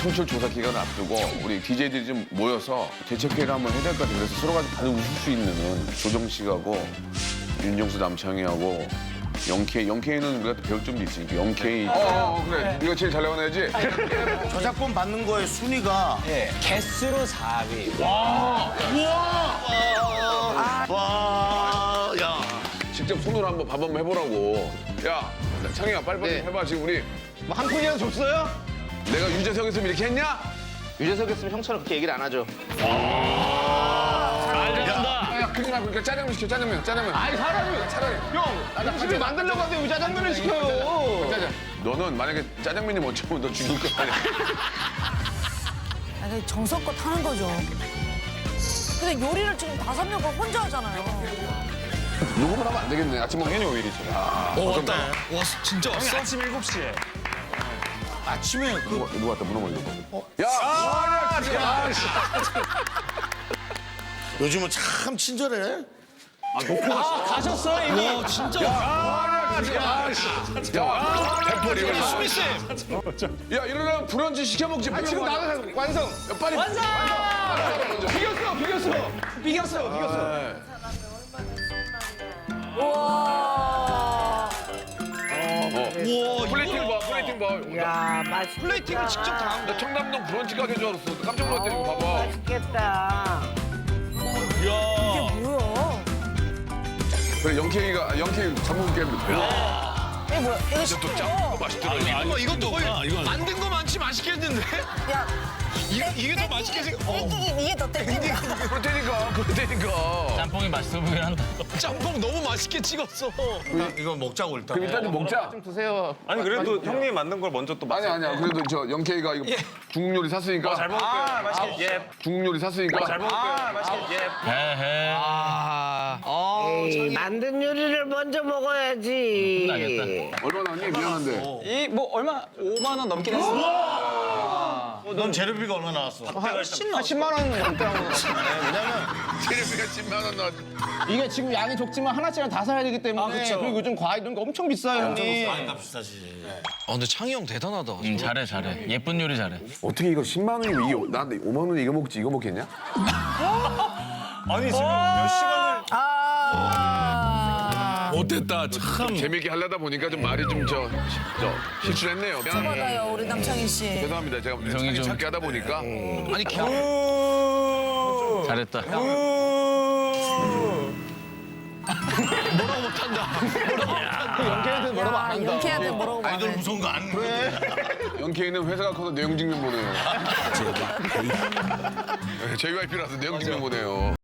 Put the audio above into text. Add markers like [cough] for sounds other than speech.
청취율 조사 기간을 앞두고 우리 DJ들이 좀 모여서 대책회의를 한번 해야 될 것 같아요. 그래서 서로가 다들 웃을 수 있는 조정 씨하고 윤정수 남창희하고 영케이, 영케이는 우리가 또 배울 점도 있으니까 영케이. 어, 어, 그래. 네가 제일 잘 나가는 애지? [laughs] 저작권 받는 거의 순위가 개수로 4위. 와, 야. 직접 손으로 한번 밥 한번 해보라고. 야, 창희야 빨리빨리 네. 해봐. 지금 우리 뭐 한 푼이라도 줬어요? 내가 유재석이었으면 이렇게 했냐? 유재석이었으면 형처럼 그렇게 얘기를 안 하죠. 야, 야, 그러지 말고 그러니까 짜장면 시켜, 짜장면, 짜장면. 아니 사람이 차라리. 형 음식을 만들려고 하는데 왜 짜장면을 시켜요? 짜장. 너는 만약에 짜장면이 못 참으면 너 죽을 거 아니야. 아니, 정성껏 하는 거죠. 근데 요리를 지금 다섯 명가 혼자 하잖아요. 녹음을 하면 안 되겠네. 아침 먹 메뉴 왜 이리 야, 어, 왔다. 와, 진짜 왔어? 아침 7시에. 아침에 그 누가, 누가 왔다 문어 먹이고. 야, 뭐하냐, 진짜. [laughs] 요즘은 참 친절해. 가셨어요 이미? 와, 진짜. 야, 백퍼리 이거. 수미쌤. 야, 이러려면 브런치 시켜 먹지. 아, 지금 나가 완성. 야, 빨리. 완성. 완성. 비겼어 비겼어 비겼어요 비겼어. 봐. 야, 맛있겠다. 플레이팅을 직접 다한나 청담동 브런치 가게인 줄 알았어. 깜짝 놀랐다, 이거 봐봐. 맛있겠다. 야. 이게 뭐야? 그래, 영케이가, 영케이 전문 게임. 이게 뭐야? 이거 또 짜. 맛있더라. 이거 이것도 거의 만든 거 많지 맛있겠는데? 야, 이게, 이게 더 맛있게 생겨. 어. 이게 더 땡긴다. 그렇다니까, 그렇다니까. 짬뽕이 맛있어 보이긴 한다. 짬뽕 너무 맛있게 찍었어. 이거 먹자고 일단. 그럼 일단 좀 먹자. 드세요. 아니 그래도 형님이 만든 걸 먼저 또 아니 아니야. 그래도 저 영케이가 이거 중국 요리 샀으니까. 잘 먹을게요. 아, 맛있게. 예. 중국 요리 샀으니까. 잘 먹을게요. 아, 맛있게. 예. 헤헤. 아, 어, 에이, 만든 요리를 먼저 먹어야지. 나겠다. 얼마 나왔니? 미안한데. 이 뭐 얼마 5만 원 넘긴 했어. 넌 재료비가 얼마 나왔어? 한 10만 원 넘게 하고. 테레비가 10만 원 나왔. 이게 지금 양이 적지만 하나씩은 다 사야 되기 때문에 그리고 요즘 과일 이런 거 엄청 비싸요 형님. 아, 근데 창희 형 대단하다. 응, 잘해, 잘해. 예쁜 요리 잘해. 어떻게 이거 10만 원이면 이게 나한테 5만 원에 이거 먹지 이거 먹겠냐? [laughs] 아니 지금 몇 시간을 아. 어땠다, 참. 재밌게 하려다 보니까 좀 말이 좀저저 실수했네요. 미안합니다. 받아요, 우리 남창희 씨. 죄송합니다. 제가 자기 좀- 찾게 하다 보니까 아니, 개... 잘했다. 뭐라고 못한다. 연기한테 뭐라고 안 아, 한다. 영케이한테 뭐라고 말해. 아이돌 무서운 거 안 그래? 영케이는 회사가 커서 내용 증명 보내요. JYP라서 내용 증명 보내요.